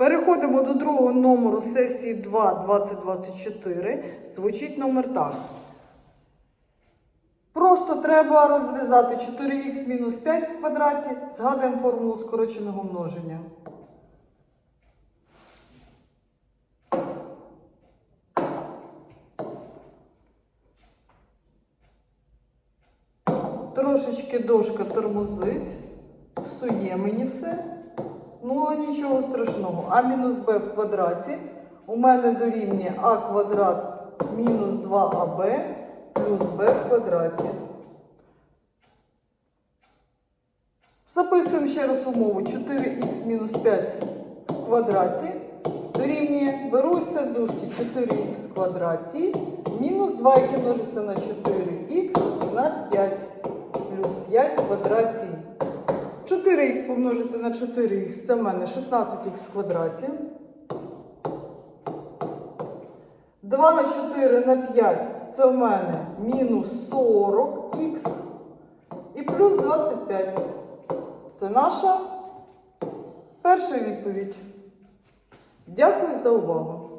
Переходимо до другого номеру сесії 2 2024. Звучить номер так. Просто треба розв'язати 4х мінус 5 в квадраті. Згадуємо формулу скороченого множення. Трошечки дошка тормозить, псує мені все. Ну, нічого страшного. А мінус b в квадраті у мене дорівнює а квадрат мінус 2аб плюс b в квадраті. Записуємо ще раз умову 4х мінус 5 в квадраті. Дорівнює, беруся в дужки 4х в квадраті, мінус 2, яке множиться на 4х на 5, плюс 5 в квадраті. 4х помножити на 4х, це в мене 16х в квадраті. 2 на 4 на 5, це в мене мінус 40х і плюс 25. Це наша перша відповідь. Дякую за увагу.